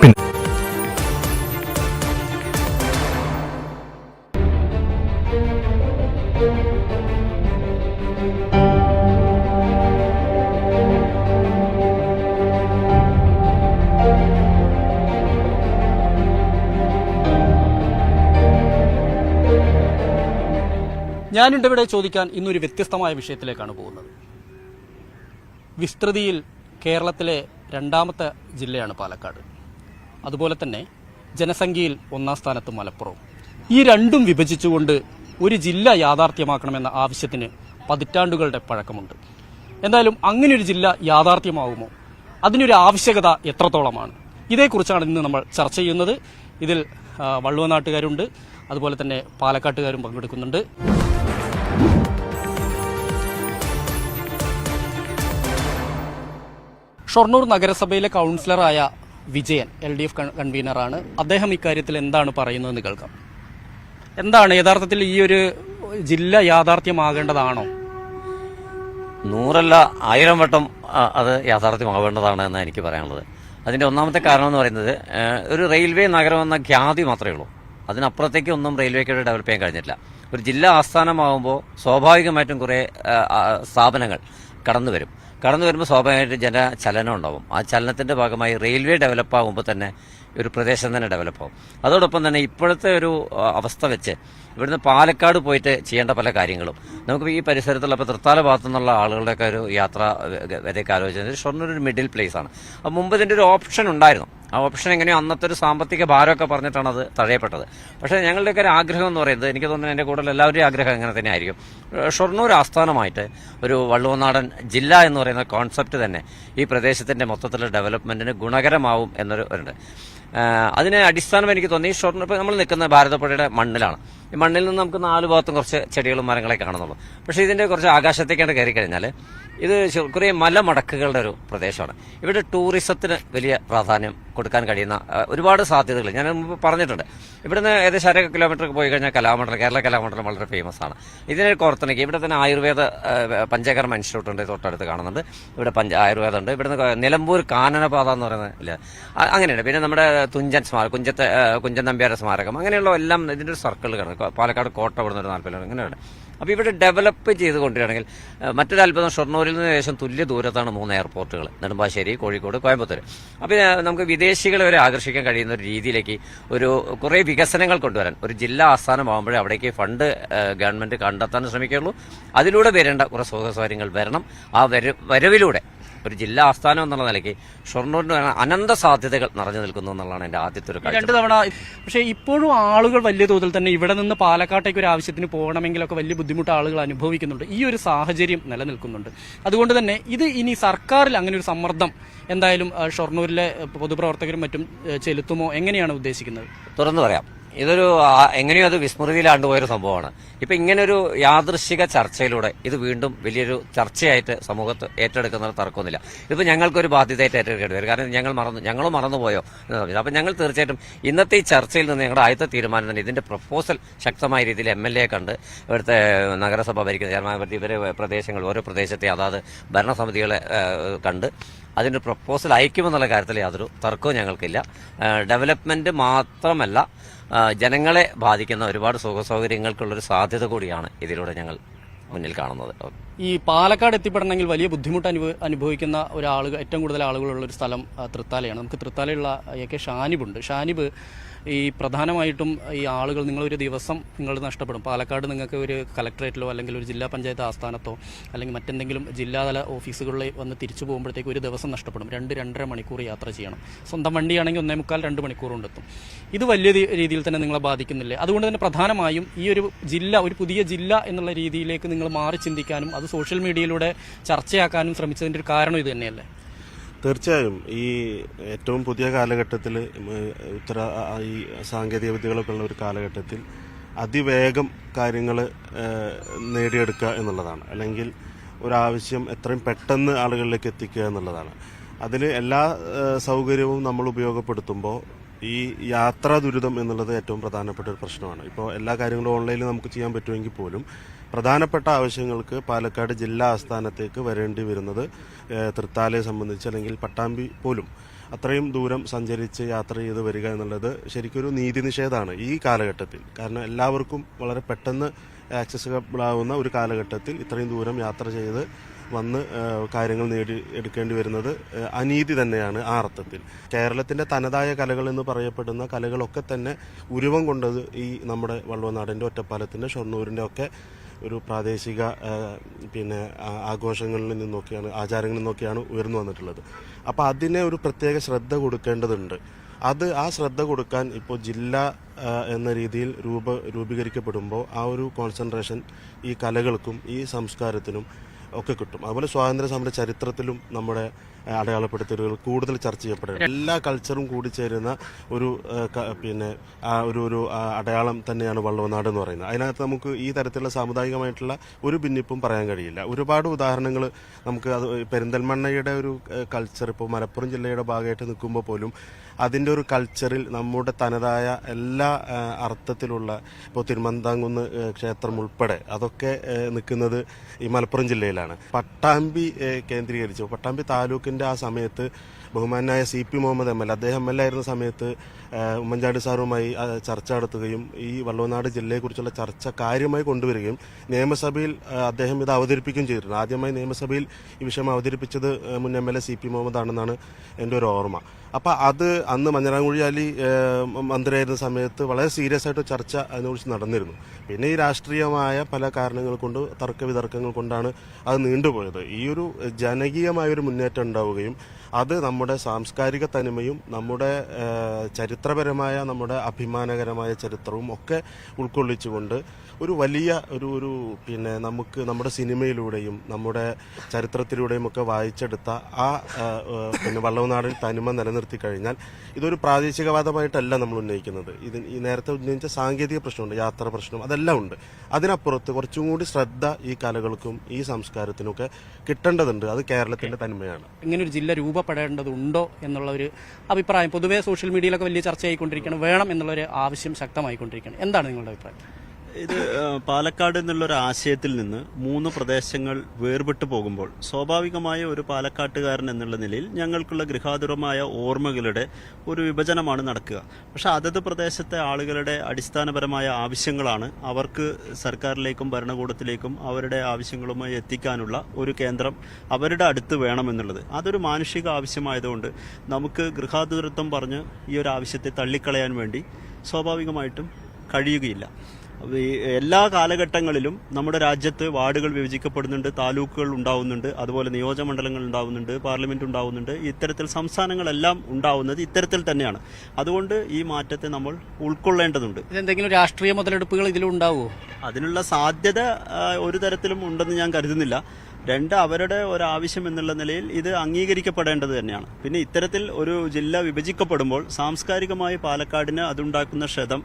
പിൻ ഞാനുണ്ട് ഇവിടെ ചോദിക്കാൻ ഇന്നൊരു വ്യത്യസ്തമായ വിഷയത്തിലേക്കാണ് പോകുന്നത്. വിസ്തൃതിയിൽ കേരളത്തിലെ രണ്ടാമത്തെ ജില്ലയാണ് പാലക്കാട്. അതുപോലെ തന്നെ ജനസംഖ്യയിൽ ഒന്നാം സ്ഥാനത്ത് മലപ്പുറവും. ഈ രണ്ടും വിഭജിച്ചുകൊണ്ട് ഒരു ജില്ല യാഥാർത്ഥ്യമാക്കണമെന്ന ആവശ്യത്തിന് പതിറ്റാണ്ടുകളുടെ പഴക്കമുണ്ട്. എന്തായാലും ഒരു ജില്ല യാഥാർത്ഥ്യമാവുമോ? അതിനൊരു ആവശ്യകത എത്രത്തോളമാണ്? ഇതേക്കുറിച്ചാണ് ഇന്ന് നമ്മൾ ചർച്ച ചെയ്യുന്നത്. ഇതിൽ വള്ളുവ വള്ളുവനാട്ടുകാരുണ്ട്. അതുപോലെ തന്നെ പാലക്കാട്ടുകാരും പങ്കെടുക്കുന്നുണ്ട്. ഷൊർണൂർ നഗരസഭയിലെ കൗൺസിലറായ വിജയൻ എൽ ഡി എഫ് കൺവീനറാണ്. അദ്ദേഹം ഇക്കാര്യത്തിൽ എന്താണ് പറയുന്നതെന്ന് കേൾക്കാം. എന്താണ് യഥാർത്ഥത്തിൽ ഈ ഒരു ജില്ല യാഥാർത്ഥ്യമാകേണ്ടതാണോ? നൂറല്ല ആയിരം വട്ടം അത് യാഥാർത്ഥ്യമാവേണ്ടതാണ് എന്നാണ് എനിക്ക് പറയാനുള്ളത്. അതിന്റെ ഒന്നാമത്തെ കാരണം എന്ന് പറയുന്നത് ഒരു റെയിൽവേ നഗരം എന്ന ഖ്യാതി മാത്രമേ ഉള്ളൂ. അതിനപ്പുറത്തേക്ക് ഒന്നും റെയിൽവേക്ക് ഡെവലപ്പ് ചെയ്യാൻ കഴിഞ്ഞിട്ടില്ല. ഒരു ജില്ലാ ആസ്ഥാനമാകുമ്പോൾ സ്വാഭാവികമായിട്ടും കുറേ സ്ഥാപനങ്ങൾ കടന്നു വരും കടന്നു വരുമ്പോൾ സ്വാഭാവികമായിട്ട് ജനചലനം ഉണ്ടാവും. ആ ചലനത്തിന്റെ ഭാഗമായി റെയിൽവേ ഡെവലപ്പ് ആകുമ്പോൾ തന്നെ ഒരു പ്രദേശം തന്നെ ഡെവലപ്പ് ആവും. അതോടൊപ്പം തന്നെ ഇപ്പോഴത്തെ ഒരു അവസ്ഥ വെച്ച് ഇവിടുന്ന് പാലക്കാട് പോയിട്ട് ചെയ്യേണ്ട പല കാര്യങ്ങളും. നമുക്ക് ഈ പരിസരത്തുള്ള ഇപ്പോൾ തൃത്താല ഭാഗത്തു നിന്നുള്ള ആളുകളുടെയൊക്കെ ഒരു യാത്ര വരെയൊക്കെ ആലോചിച്ചത് ഷൊർണൂർ ഒരു മിഡിൽ പ്ലേസ് ആണ്. അപ്പം മുമ്പ് ഇതിന്റെ ഒരു ഓപ്ഷൻ ഉണ്ടായിരുന്നു. ആ ഓപ്ഷൻ എങ്ങനെയോ അന്നത്തെ ഒരു സാമ്പത്തിക ഭാരമൊക്കെ പറഞ്ഞിട്ടാണ് അത് തഴയപ്പെട്ടത് പക്ഷേ ഞങ്ങളുടെയൊക്കെ ഒരു ആഗ്രഹം എന്ന് പറയുന്നത് എനിക്ക് തോന്നുന്നു എന്റെ കൂടുതൽ എല്ലാവരുടെയും ആഗ്രഹം അങ്ങനെ തന്നെ ആയിരിക്കും. ഷൊർണൂർ ആസ്ഥാനമായിട്ട് ഒരു വള്ളുവനാടൻ ജില്ല എന്ന് പറയുന്ന കോൺസെപ്റ്റ് തന്നെ ഈ പ്രദേശത്തിന്റെ മൊത്തത്തിലുള്ള ഡെവലപ്മെന്റിന് ഗുണകരമാവും എന്നൊരു ഉണ്ട് അതിന് അടിസ്ഥാനം എനിക്ക് തോന്നി ഷൊർണൂർ ഇപ്പോൾ നമ്മൾ നിൽക്കുന്ന ഭാരതപ്പുഴയുടെ മണ്ണിലാണ്. ഈ മണ്ണിൽ നിന്ന് നമുക്ക് നാല് ഭാഗത്തും കുറച്ച് ചെടികളും മരങ്ങളൊക്കെ കാണുന്നുള്ളൂ. പക്ഷേ ഇതിന്റെ കുറച്ച് ആകാശത്തേക്കാണ് കയറി കഴിഞ്ഞാൽ ഇത് കുറേ മലമടക്കുകളുടെ ഒരു പ്രദേശമാണ്. ഇവിടെ ടൂറിസത്തിന് വലിയ പ്രാധാന്യം കൊടുക്കാൻ കഴിയുന്ന ഒരുപാട് സാധ്യതകൾ. ഞാൻ മുമ്പ് പറഞ്ഞിട്ടുണ്ട്. ഇവിടുന്ന് ഏകദേശം അര കിലോമീറ്റർ പോയി കഴിഞ്ഞാൽ കലാമണ്ഡലം കേരള കലാമണ്ഡലം വളരെ ഫേമസ് ആണ്. ഇതിനെ കോർത്തിണക്കി ഇവിടെ തന്നെ ആയുർവേദ പഞ്ചകർമ്മ ഇൻസ്റ്റിറ്റ്യൂട്ട് ഉണ്ട് തൊട്ടടുത്ത് കാണുന്നുണ്ട്. ഇവിടെ പഞ്ച ആയുർവേദം ഉണ്ട്. ഇവിടുന്ന് നിലമ്പൂർ കാനനപാത എന്ന് പറയുന്നത് ഇല്ല. അങ്ങനെയുണ്ട്. പിന്നെ നമ്മുടെ തുഞ്ചൻ സ്മാരകം കുഞ്ചത്തെ കുഞ്ചൻ നമ്പ്യാരുടെ സ്മാരകം അങ്ങനെയുള്ള എല്ലാം ഇതിന്റെ ഒരു സർക്കിൾ പാലക്കാട് കോട്ട ഇവിടുന്ന് ഒരു നാൽപ്പത് അങ്ങനെയുണ്ട് അപ്പോൾ ഇവിടെ ഡെവലപ്പ് ചെയ്ത് കൊണ്ടുവരികയാണെങ്കിൽ മറ്റൊരു അത്ഭുതം ഷൊർണൂരിൽ നിന്ന് ഏകദേശം തുല്യ ദൂരത്താണ് മൂന്ന് എയർപോർട്ടുകൾ. നെടുമ്പാശ്ശേരി കോഴിക്കോട് കോയമ്പത്തൂർ. അപ്പോൾ നമുക്ക് വിദേശികളെ വരെ ആകർഷിക്കാൻ കഴിയുന്ന ഒരു രീതിയിലേക്ക് ഒരു കുറേ വികസനങ്ങൾ കൊണ്ടുവരാൻ ഒരു ജില്ലാ ആസ്ഥാനമാകുമ്പോഴേ അവിടേക്ക് ഫണ്ട് ഗവൺമെന്റ് കണ്ടെത്താൻ ശ്രമിക്കുകയുള്ളൂ. അതിലൂടെ വരേണ്ട കുറേ സുഖസൗകര്യങ്ങൾ വരണം. ആ വരവിലൂടെ ഒരു ജില്ലാ ആസ്ഥാനം എന്നുള്ള നിലയ്ക്ക് ഷൊർണൂരിന് അനന്ത സാധ്യതകൾ നിറഞ്ഞു നിൽക്കുന്നു എന്നുള്ളതാണ് എന്റെ ആദ്യത്തെ ഒരു രണ്ട് തവണ പക്ഷേ ഇപ്പോഴും ആളുകൾ വലിയ തോതിൽ തന്നെ ഇവിടെ നിന്ന് പാലക്കാട്ടേക്ക് ഒരു ആവശ്യത്തിന് പോകണമെങ്കിലൊക്കെ വലിയ ബുദ്ധിമുട്ട് ആളുകൾ അനുഭവിക്കുന്നുണ്ട്. ഈ ഒരു സാഹചര്യം നിലനിൽക്കുന്നുണ്ട്. അതുകൊണ്ട് തന്നെ ഇത് ഇനി സർക്കാരിൽ അങ്ങനെ ഒരു സമ്മർദ്ദം എന്തായാലും ഷൊർണൂരിലെ പൊതുപ്രവർത്തകരും മറ്റും ചെലുത്തുമോ എങ്ങനെയാണ് ഉദ്ദേശിക്കുന്നത്? തുറന്നു പറയാം. ഇതൊരു എങ്ങനെയോ അത് വിസ്മൃതിയിലാണ്ടുപോയൊരു സംഭവമാണ്. ഇപ്പൊ ഇങ്ങനെ ഒരു യാദൃശിക ചർച്ചയിലൂടെ ഇത് വീണ്ടും വലിയൊരു ചർച്ചയായിട്ട് സമൂഹത്ത് ഏറ്റെടുക്കുന്ന തർക്കമൊന്നുമില്ല. ഇതിപ്പോ ഞങ്ങൾക്കൊരു ബാധ്യതയായിട്ട് ഏറ്റെടുക്കേണ്ടി വരും. കാരണം ഞങ്ങൾ മറന്നു ഞങ്ങളും മറന്നുപോയോ എന്ന് പറഞ്ഞു അപ്പൊ ഞങ്ങൾ തീർച്ചയായിട്ടും ഇന്നത്തെ ഈ ചർച്ചയിൽ നിന്ന് ഞങ്ങളുടെ ആദ്യത്തെ തീരുമാനം തന്നെ ഇതിന്റെ പ്രപ്പോസൽ ശക്തമായ രീതിയിൽ എം എൽ എ കണ്ട് ഇവിടുത്തെ നഗരസഭ ഭരിക്കുന്ന ചെയർമാൻ ഇവരെ പ്രദേശങ്ങൾ ഓരോ പ്രദേശത്തെ അതാത് ഭരണസമിതികളെ കണ്ട് അതിന്റെ പ്രപ്പോസൽ അയക്കുമെന്നുള്ള കാര്യത്തിൽ യാതൊരു തർക്കവും ഞങ്ങൾക്കില്ല. ഡെവലപ്മെന്റ് മാത്രമല്ല ജനങ്ങളെ ബാധിക്കുന്ന ഒരുപാട് സുഖ സൗകര്യങ്ങൾക്കുള്ളൊരു സാധ്യത കൂടിയാണ് ഇതിലൂടെ ഞങ്ങൾ മുന്നിൽ കാണുന്നത്. ഈ പാലക്കാട് എത്തിപ്പെടണമെങ്കിൽ വലിയ ബുദ്ധിമുട്ട് അനുഭവ അനുഭവിക്കുന്ന ഒരാൾ ഏറ്റവും കൂടുതൽ ആളുകളുള്ള ഒരു സ്ഥലം തൃത്താലയാണ്. നമുക്ക് തൃത്താലയുള്ള എ കെ ഷാനിബുണ്ട് ഷാനിബ് ഈ പ്രധാനമായിട്ടും ഈ ആളുകൾ നിങ്ങളൊരു ദിവസം നിങ്ങൾ നഷ്ടപ്പെടും. പാലക്കാട് നിങ്ങൾക്ക് ഒരു കലക്ടറേറ്റിലോ അല്ലെങ്കിൽ ഒരു ജില്ലാ പഞ്ചായത്ത് ആസ്ഥാനത്തോ അല്ലെങ്കിൽ മറ്റെന്തെങ്കിലും ജില്ലാതല ഓഫീസുകളിൽ വന്ന് തിരിച്ചു പോകുമ്പോഴത്തേക്ക് ഒരു ദിവസം നഷ്ടപ്പെടും. രണ്ട് രണ്ടര മണിക്കൂർ യാത്ര ചെയ്യണം. സ്വന്തം വണ്ടിയാണെങ്കിൽ ഒന്നേ മുക്കാൽ രണ്ട് മണിക്കൂർ കൊണ്ടെത്തും ഇത് വലിയ രീതിയിൽ തന്നെ നിങ്ങളെ ബാധിക്കുന്നില്ലേ? അതുകൊണ്ട് തന്നെ പ്രധാനമായും ഈ ഒരു ജില്ല ഒരു പുതിയ ജില്ല എന്നുള്ള രീതിയിലേക്ക് നിങ്ങൾ മാറി ചിന്തിക്കാനും അത് സോഷ്യൽ മീഡിയയിലൂടെ ചർച്ചയാക്കാനും ശ്രമിച്ചതിന്റെ ഒരു കാരണം ഇത് തന്നെയല്ലേ? തീർച്ചയായും ഈ ഏറ്റവും പുതിയ കാലഘട്ടത്തിൽ ആ- ഈ സാങ്കേതിക വിദ്യകളൊക്കെ ഉള്ള ഒരു കാലഘട്ടത്തിൽ അതിവേഗം കാര്യങ്ങൾ നേടിയെടുക്കുക എന്നുള്ളതാണ്. അല്ലെങ്കിൽ ഒരാവശ്യം എത്രയും പെട്ടെന്ന് ആളുകളിലേക്ക് എത്തിക്കുക എന്നുള്ളതാണ്. അതിന് എല്ലാ സൗകര്യവും നമ്മൾ ഉപയോഗപ്പെടുത്തുമ്പോൾ ഈ യാത്രാ ദുരിതം എന്നുള്ളത് ഏറ്റവും പ്രധാനപ്പെട്ട ഒരു പ്രശ്നമാണ്. ഇപ്പോൾ എല്ലാ കാര്യങ്ങളും ഓൺലൈനിൽ നമുക്ക് ചെയ്യാൻ പറ്റുമെങ്കിൽ പോലും പ്രധാനപ്പെട്ട ആവശ്യങ്ങൾക്ക് പാലക്കാട് ജില്ലാ ആസ്ഥാനത്തേക്ക് വരേണ്ടി വരുന്നത് തൃത്താലയെ സംബന്ധിച്ച് അല്ലെങ്കിൽ പട്ടാമ്പി പോലും. അത്രയും ദൂരം സഞ്ചരിച്ച് യാത്ര ചെയ്ത് വരിക എന്നുള്ളത് ശരിക്കൊരു നീതി നിഷേധമാണ് ഈ കാലഘട്ടത്തിൽ. കാരണം എല്ലാവർക്കും വളരെ പെട്ടെന്ന് ആക്സസബിൾ ആവുന്ന ഒരു കാലഘട്ടത്തിൽ ഇത്രയും ദൂരം യാത്ര ചെയ്ത് വന്ന് കാര്യങ്ങൾ നേടി എടുക്കേണ്ടി വരുന്നത് അനീതി തന്നെയാണ് ആ അർത്ഥത്തിൽ. കേരളത്തിന്റെ തനതായ കലകൾ എന്ന് പറയപ്പെടുന്ന കലകളൊക്കെ തന്നെ ഉരുവം കൊണ്ടത് ഈ നമ്മുടെ വള്ളുവനാടിന്റെ ഒറ്റപ്പാലത്തിന്റെ ഷൊർണൂരിന്റെ ഒക്കെ ഒരു പ്രാദേശിക പിന്നെ ആഘോഷങ്ങളിൽ നിന്നൊക്കെയാണ് ആചാരങ്ങളിൽ നിന്നൊക്കെയാണ് ഉയർന്നു വന്നിട്ടുള്ളത്. അപ്പോൾ അതിനെ ഒരു പ്രത്യേക ശ്രദ്ധ കൊടുക്കേണ്ടതുണ്ട്. അത് ആ ശ്രദ്ധ കൊടുക്കാൻ ഇപ്പോൾ ജില്ല എന്ന രീതിയിൽ രൂപ രൂപീകരിക്കപ്പെടുമ്പോൾ ആ ഒരു കോൺസെൻട്രേഷൻ ഈ കലകൾക്കും ഈ സംസ്കാരത്തിനും ഒക്കെ കിട്ടും. അതുപോലെ സ്വാതന്ത്ര്യ സമര ചരിത്രത്തിലും നമ്മുടെ അടയാളപ്പെടുത്തലുകൾ കൂടുതൽ ചർച്ച ചെയ്യപ്പെടും എല്ലാ കൾച്ചറും കൂടി ചേരുന്ന ഒരു പിന്നെ ഒരു ഒരു അടയാളം തന്നെയാണ് വള്ളവനാട് എന്ന് പറയുന്നത്. അതിനകത്ത് നമുക്ക് ഈ തരത്തിലുള്ള സാമുദായികമായിട്ടുള്ള ഒരു ഭിന്നിപ്പും പറയാൻ കഴിയില്ല. ഒരുപാട് ഉദാഹരണങ്ങൾ നമുക്ക് അത് പെരിന്തൽമണ്ണയുടെ ഒരു കൾച്ചർ ഇപ്പോൾ മലപ്പുറം ജില്ലയുടെ ഭാഗമായിട്ട് നിൽക്കുമ്പോൾ പോലും അതിന്റെ ഒരു കൾച്ചറിൽ നമ്മുടെ തനതായ എല്ലാ അർത്ഥത്തിലുള്ള ഇപ്പോൾ തിരുമന്താങ്കുന്ന് ക്ഷേത്രം ഉൾപ്പെടെ അതൊക്കെ നിൽക്കുന്നത് ഈ മലപ്പുറം ജില്ലയിലാണ്. പട്ടാമ്പി കേന്ദ്രീകരിച്ചു. പട്ടാമ്പി താലൂക്കിന്റെ ആ സമയത്ത് ബഹുമാനായ C P Muhammad M L അദ്ദേഹം എം എൽ ആയിരുന്ന സമയത്ത് ഉമ്മൻചാണ്ടി സാറുമായി ചർച്ച നടത്തുകയും ഈ വള്ളവനാട് ജില്ലയെക്കുറിച്ചുള്ള ചർച്ച കാര്യമായി കൊണ്ടുവരികയും നിയമസഭയിൽ അദ്ദേഹം ഇത് അവതരിപ്പിക്കുകയും ചെയ്തിട്ടുണ്ട് ആദ്യമായി നിയമസഭയിൽ ഈ വിഷയം അവതരിപ്പിച്ചത് മുൻ M L A C P Muhammad ആണെന്നാണ് എന്റെ ഒരു ഓർമ്മ. അപ്പം അത് അന്ന് മഞ്ഞരാംകുഴി അലി മന്ത്രിയായിരുന്ന സമയത്ത് വളരെ സീരിയസ് ആയിട്ട് ചർച്ച അതിനെക്കുറിച്ച് നടന്നിരുന്നു. പിന്നെ ഈ രാഷ്ട്രീയമായ പല കാരണങ്ങൾ കൊണ്ട് തർക്ക വിതർക്കങ്ങൾ കൊണ്ടാണ് അത് നീണ്ടുപോയത്. ഈ ഒരു ജനകീയമായ ഒരു മുന്നേറ്റം ഉണ്ടാവുകയും അത് നമ്മുടെ സാംസ്കാരിക തനിമയും നമ്മുടെ ചരിത്രപരമായ നമ്മുടെ അഭിമാനകരമായ ചരിത്രവും ഒക്കെ ഉൾക്കൊള്ളിച്ചുകൊണ്ട് ഒരു വലിയ ഒരു ഒരു പിന്നെ നമുക്ക് നമ്മുടെ സിനിമയിലൂടെയും നമ്മുടെ ചരിത്രത്തിലൂടെയും ഒക്കെ വായിച്ചെടുത്ത ആ പിന്നെ വള്ളവനാടൻ തനിമ നിലനിർത്തി കഴിഞ്ഞാൽ ഇതൊരു പ്രാദേശികവാദമായിട്ടല്ല നമ്മൾ ഉന്നയിക്കുന്നത്. ഇത് ഈ നേരത്തെ ഉന്നയിച്ച സാങ്കേതിക പ്രശ്നമുണ്ട് യാത്ര പ്രശ്നം അതെല്ലാം ഉണ്ട്. അതിനപ്പുറത്ത് കുറച്ചും കൂടി ശ്രദ്ധ ഈ കലകൾക്കും ഈ സംസ്കാരത്തിനും ഒക്കെ കിട്ടേണ്ടതുണ്ട്. അത് കേരളത്തിന്റെ തനിമയാണ്. ഇങ്ങനെ ഒരു ജില്ല രൂപപ്പെടേണ്ടതുണ്ടോ എന്നുള്ള ഒരു അഭിപ്രായം. പൊതുവേ സോഷ്യൽ മീഡിയയിലൊക്കെ വലിയ ചർച്ചയായിക്കൊണ്ടിരിക്കണം വേണം എന്നുള്ളൊരു ആവശ്യം ശക്തമായിക്കൊണ്ടിരിക്കണം എന്താണ് നിങ്ങളുടെ അഭിപ്രായം? ഇത് പാലക്കാട് എന്നുള്ളൊരു ആശയത്തിൽ നിന്ന് മൂന്ന് പ്രദേശങ്ങൾ വേർപെട്ടു പോകുമ്പോൾ സ്വാഭാവികമായ ഒരു പാലക്കാട്ടുകാരൻ എന്നുള്ള നിലയിൽ ഞങ്ങൾക്കുള്ള ഗൃഹാതുരമായ ഓർമ്മകളുടെ ഒരു വിഭജനമാണ് നടക്കുക. പക്ഷെ അതത് പ്രദേശത്തെ ആളുകളുടെ അടിസ്ഥാനപരമായ ആവശ്യങ്ങളാണ് അവർക്ക് സർക്കാരിലേക്കും ഭരണകൂടത്തിലേക്കും അവരുടെ ആവശ്യങ്ങളുമായി എത്തിക്കാനുള്ള ഒരു കേന്ദ്രം അവരുടെ അടുത്ത് വേണമെന്നുള്ളത്. അതൊരു മാനുഷിക ആവശ്യമായതുകൊണ്ട് നമുക്ക് ഗൃഹാതുരത്വം പറഞ്ഞ് ഈ ഒരു ആവശ്യത്തെ തള്ളിക്കളയാൻ വേണ്ടി സ്വാഭാവികമായിട്ടും കഴിയുകയില്ല. എല്ലാ കാലഘട്ടങ്ങളിലും നമ്മുടെ രാജ്യത്ത് വാർഡുകൾ വിഭജിക്കപ്പെടുന്നുണ്ട് താലൂക്കുകൾ ഉണ്ടാവുന്നുണ്ട് അതുപോലെ നിയോജകമണ്ഡലങ്ങൾ ഉണ്ടാവുന്നുണ്ട് പാർലമെന്റ് ഉണ്ടാവുന്നുണ്ട്. ഇത്തരത്തിൽ സംസ്ഥാനങ്ങളെല്ലാം ഉണ്ടാവുന്നത് ഇത്തരത്തിൽ തന്നെയാണ്. അതുകൊണ്ട് ഈ മാറ്റത്തെ നമ്മൾ ഉൾക്കൊള്ളേണ്ടതുണ്ട്. ഇതെന്തെങ്കിലും രാഷ്ട്രീയ മുതലെടുപ്പുകൾ ഇതിലുണ്ടാവുമോ അതിനുള്ള സാധ്യത ഒരു തരത്തിലും ഉണ്ടെന്ന് ഞാൻ കരുതുന്നില്ല. രണ്ട് അവരുടെ ഒരാവശ്യം എന്നുള്ള നിലയിൽ ഇത് അംഗീകരിക്കപ്പെടേണ്ടത് തന്നെയാണ്. പിന്നെ ഇത്തരത്തിൽ ഒരു ജില്ല വിഭജിക്കപ്പെടുമ്പോൾ സാംസ്കാരികമായി പാലക്കാടിന് അതുണ്ടാക്കുന്ന ക്ഷതം